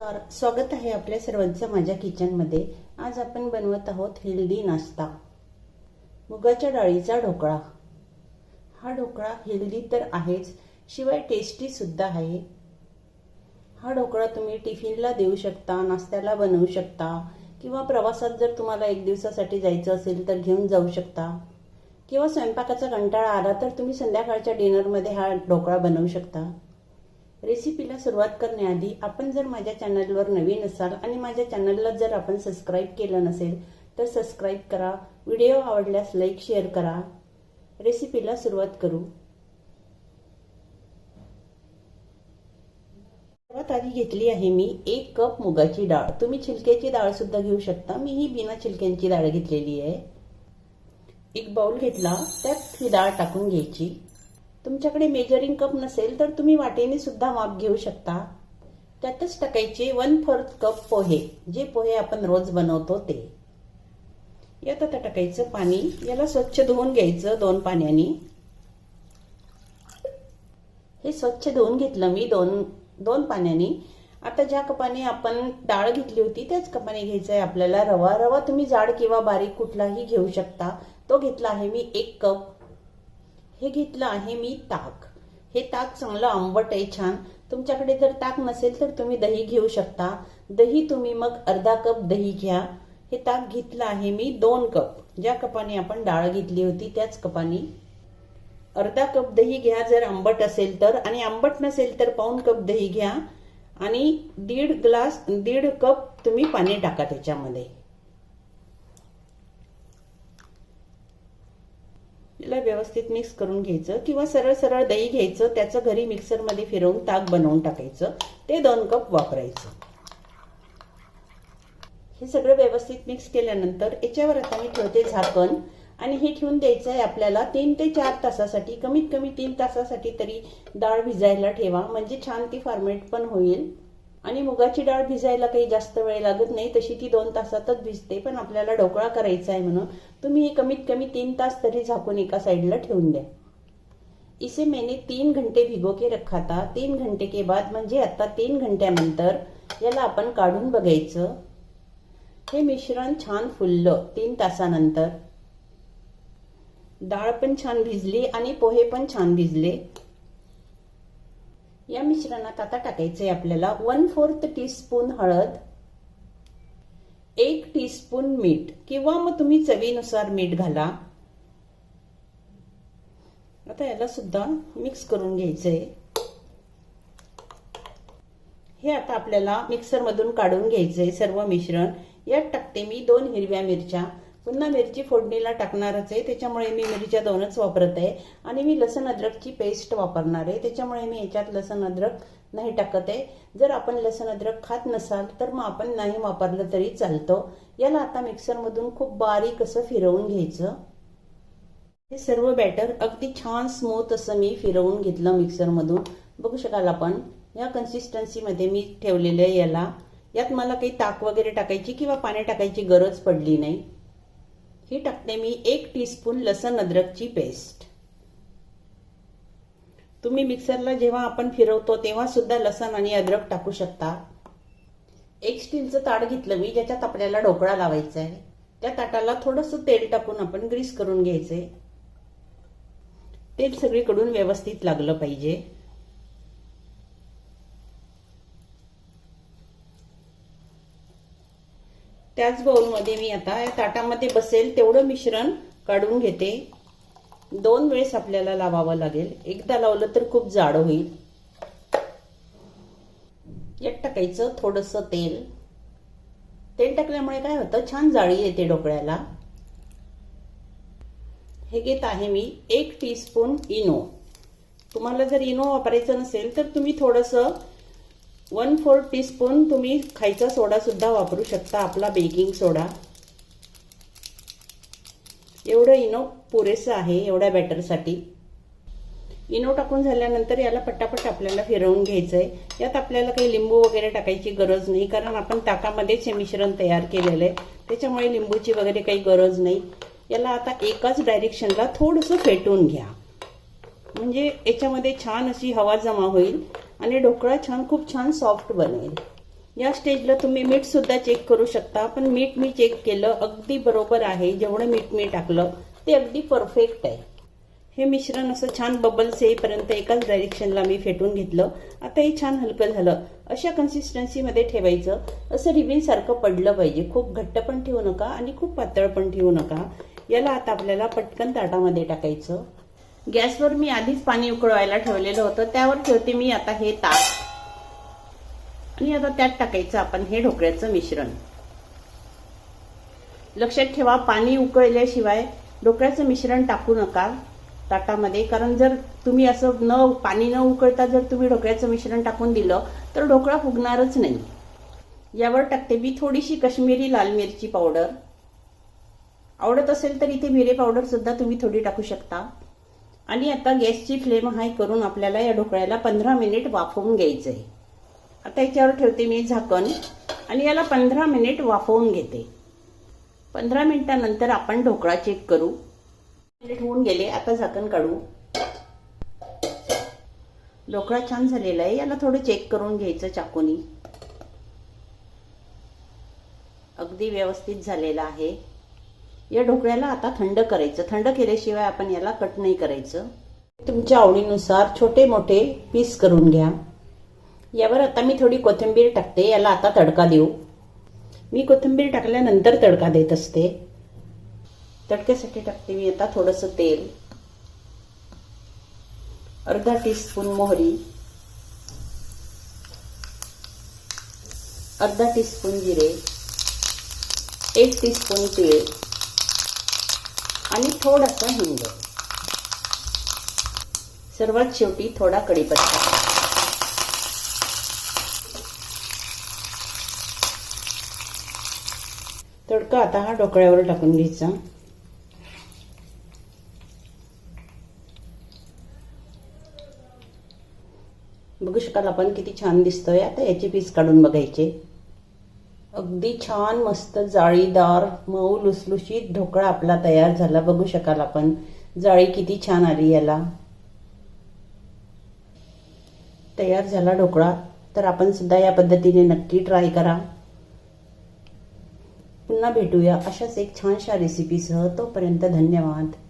तर स्वागत आहे आपल्या सर्वांचं माझ्या किचनमध्ये. आज आपण बनवत आहोत हेल्दी नाश्ता. मुगाच्या डाळीचा ढोकळा. हा ढोकळा हेल्दी तर आहेच शिवाय टेस्टी सुद्धा आहे. हा ढोकळा तुम्ही टिफिनला देऊ शकता नाश्त्याला बनवू शकता किंवा प्रवासात जर तुम्हाला एक दिवसासाठी जायचं असेल तर घेऊन जाऊ शकता. किंवा स्वयंपाकाचा कंटाळा आला तर तुम्ही संध्याकाळच्या डिनरमध्ये हा ढोकळा बनवू शकता. रेसिपीला सुरुवात करण्याआधी आपण जर माझ्या चॅनलवर नवीन असाल आणि माझ्या चॅनलला जर आपण सबस्क्राईब केलं नसेल तर सबस्क्राईब करा. व्हिडिओ आवडल्यास लाईक शेअर करा. रेसिपीला सुरुवात करू. सर्वात आधी घेतली आहे मी एक कप मुगाची डाळ. तुम्ही छिलक्याची डाळ सुद्धा घेऊ शकता. मी ही बिना छिलक्यांची डाळ घेतलेली आहे. एक बाउल घेतला. त्यात ही डाळ टाकून घ्यायची. तुमच्याकडे मेजरिंग कप नसेल तर तुम्ही वाटेने सुद्धा माप घेऊ शकता. त्यातच टाकायचे वन फोर्थ कप पोहे जे पोहे आपण रोज बनवतो ते. यात आता टाकायचं पाणी. याला स्वच्छ धुवून घ्यायचं दोन पाण्याने. हे स्वच्छ धुवून घेतलं मी दोन दोन पाण्याने. आता ज्या कपाने आपण डाळ घेतली होती त्याच कपाने घ्यायचं आहे आपल्याला रवा. रवा तुम्ही जाड किंवा बारीक कुठलाही घेऊ शकता. तो घेतला आहे मी एक कप हे घेतलं आहे मी ताक. हे ताक चांगलं आंबट आहे छान. तुमच्याकडे जर ताक नसेल तर तुम्ही दही घेऊ शकता. दही तुम्ही मग अर्धा कप दही घ्या. हे ताक घेतलं आहे मी दोन कप. ज्या कपाने आपण डाळ घेतली होती त्याच कपाने. अर्धा कप दही घ्या जर आंबट असेल तर. आणि आंबट नसेल तर पाऊन कप दही घ्या. आणि दीड ग्लास दीड कप तुम्ही पाणी टाका त्याच्यामध्ये. याला व्यवस्थित मिक्स करून घ्यायचं किंवा सरळ सरळ दही घ्यायचं त्याचं घरी मिक्सरमध्ये फिरवून ताक बनवून टाकायचं. ते दोन कप वापरायचं. हे सगळं व्यवस्थित मिक्स केल्यानंतर याच्यावर आता मी ठेवते झाकण आणि हे ठेवून द्यायचं आहे आपल्याला तीन ते चार तासासाठी कमीत कमी तीन तासासाठी तरी डाळ भिजायला ठेवा. म्हणजे छान ती फॉर्मेट पण होईल. आणि मुगाची डाळ भिजायला काही जास्त वेळ लागत नाही तशी ती दोन तासातच भिजते पण आपल्याला ढोकळा करायचा आहे म्हणून तुम्ही हे कमीत कमी तीन तास तरी झाकून एका साइडला ठेवून द्या. इसे मैंने तीन घंटे भिगो के रखा था. तीन घंटे के बाद म्हणजे आता तीन घंट्यानंतर याला आपण काढून बघायचं. हे मिश्रण छान फुललं तीन तासानंतर. डाळ पण छान भिजली आणि पोहे पण छान भिजले. या मिश्रणात आता टाकायचंय आपल्याला वन फोर्थ टीस्पून हळद. एक टीस्पून मीठ किंवा मग तुम्ही चवीनुसार मीठ घाला. आता याला सुद्धा मिक्स करून घ्यायचं आहे हे आता आपल्याला मिक्सरमधून काढून घ्यायचंय सर्व मिश्रण. यात टाकते मी दोन हिरव्या मिरच्या. पुन्हा मिरची फोडणीला टाकणारच आहे. त्याच्यामुळे मी मिरच्या दोनच वापरत आहे. आणि मी लसण अद्रकची पेस्ट वापरणार आहे. त्याच्यामुळे मी याच्यात लसण अद्रक नाही टाकत आहे. जर आपण लसण अद्रक खात नसाल तर मग आपण नाही वापरलं तरी चालतं. याला आता मिक्सरमधून खूप बारीक असं फिरवून घ्यायचं. हे सर्व बॅटर अगदी छान स्मूथ असं मी फिरवून घेतलं मिक्सरमधून. बघू शकाल आपण. या कन्सिस्टन्सीमध्ये मी ठेवलेलं आहे याला. यात मला काही ताक वगैरे टाकायची किंवा पाणी टाकायची गरज पडली नाही. ही टाकते मी एक टीस्पून लसण अद्रकची पेस्ट तुम्ही मिक्सरला जेव्हा आपण फिरवतो तेव्हा सुद्धा लसण आणि अद्रक टाकू शकता. एक स्टीलचं ताट घेतलं मी ज्याच्यात आपल्याला ढोकळा लावायचा आहे त्या ताटाला थोडंसं तेल टाकून आपण ग्रीस करून घ्यायचे तेल सगळीकडून व्यवस्थित लागलं पाहिजे. त्याच बाउलमध्ये मी आता या ताटामध्ये बसेल तेवढं मिश्रण काढून घेते. दोन वेळेस आपल्याला लावावं लागेल. एकदा लावलं तर खूप जाड होईल. यात टाकायचं थोडंसं तेल. तेल टाकल्यामुळे काय होतं? छान जाळी येते डोकळ्याला. हे घेत आहे मी एक टीस्पून इनो. तुम्हाला जर इनो वापरायचं नसेल तर तुम्ही थोडंसं वन फोर टीस्पून तुम्ही खायचा सोडासुद्धा वापरू शकता आपला बेकिंग सोडा. एवढं इनो पुरेसं आहे एवढ्या बॅटरसाठी इनो टाकून झाल्यानंतर याला पटापट आपल्याला फिरवून घ्यायचं आहे यात आपल्याला काही लिंबू वगैरे टाकायची गरज नाही कारण आपण ताकामध्येच हे मिश्रण तयार केलेलं आहे त्याच्यामुळे लिंबूची वगैरे काही गरज नाही. याला आता एकाच डायरेक्शनला थोडंसं फेटून घ्या. म्हणजे याच्यामध्ये छान अशी हवा जमा होईल. आणि ढोकळा छान खूप छान सॉफ्ट बनेल. या स्टेजला तुम्ही मीठ सुद्धा चेक करू शकता. पण मीठ मी चेक केलं अगदी बरोबर आहे. जेवढं मीठ मी टाकलं ते अगदी परफेक्ट आहे. हे मिश्रण असं छान बबल्स येईपर्यंत एकाच डायरेक्शनला मी फेटून घेतलं. आता हे छान हलकं झालं. अशा कन्सिस्टन्सीमध्ये ठेवायचं. असं रिबिनसारखं पडलं पाहिजे. खूप घट्ट पण ठेवू नका आणि खूप पातळ पण ठेवू नका. याला आता आपल्याला पटकन ताटामध्ये टाकायचं. गॅसवर मी आधीच पाणी उकळवायला ठेवलेलं होतं. त्यावर ठेवते मी आता हे ताक. आणि आता त्यात टाकायचं आपण हे ढोकळ्याचं मिश्रण. लक्षात ठेवा पाणी उकळल्याशिवाय ढोकळ्याचं मिश्रण टाकू नका ताटामध्ये. कारण जर तुम्ही असं न पाणी न उकळता जर तुम्ही ढोकळ्याचं मिश्रण टाकून दिलं तर ढोकळा फुगणारच नाही. यावर टाकते मी थोडीशी कश्मीरी लाल मिरची पावडर. आवडत असेल तर इथे मिरे पावडर सुद्धा तुम्ही थोडी टाकू शकता. आणि आता गॅसची फ्लेम हाय करून आपल्याला या ढोकळ्याला पंधरा मिनिट वाफवून घ्यायचं आहे आता याच्यावर ठेवते मी झाकण आणि याला पंधरा मिनिट वाफवून घेते. पंधरा मिनिटानंतर आपण ढोकळा चेक करू. मिनिट होऊन गेले आता झाकण काढू. ढोकळा छान झालेला आहे याला थोडं चेक करून घ्यायचं चाकूनी. अगदी व्यवस्थित झालेला आहे. या ढोकळ्याला आता थंड करायचं. थंड केल्याशिवाय आपण याला कट नाही करायचं. तुमच्या आवडीनुसार छोटे मोठे पीस करून घ्या. यावर आता मी थोडी कोथिंबीर टाकते. याला आता तडका देऊ. मी कोथिंबीर टाकल्यानंतर तडका देत असते. तडक्यासाठी टाकते मी आता थोडंसं तेल. अर्धा टीस्पून मोहरी. अर्धा टीस्पून जिरे. एक टीस्पून तीळ. आणि थोडासा हिंग. सर्वात शेवटी थोडा कढीपत्ता. तडका आता हा ढोकळ्यावर टाकून घ्यायचा. बघू शकाल आपण किती छान दिसतोय. आता याचे पीस काढून बघायचे. अगदी छान मस्त जाळीदार मऊ लुसलुशीत ढोकळा आपला तयार झाला. बघू शकाल आपण. जाळी किती छान आली याला. तयार झाला ढोकळा. तर आपण सुद्धा या पद्धतीने नक्की ट्राय करा. पुन्हा भेटूया. अशाच एक छानशा रेसिपीसह तोपर्यंत धन्यवाद.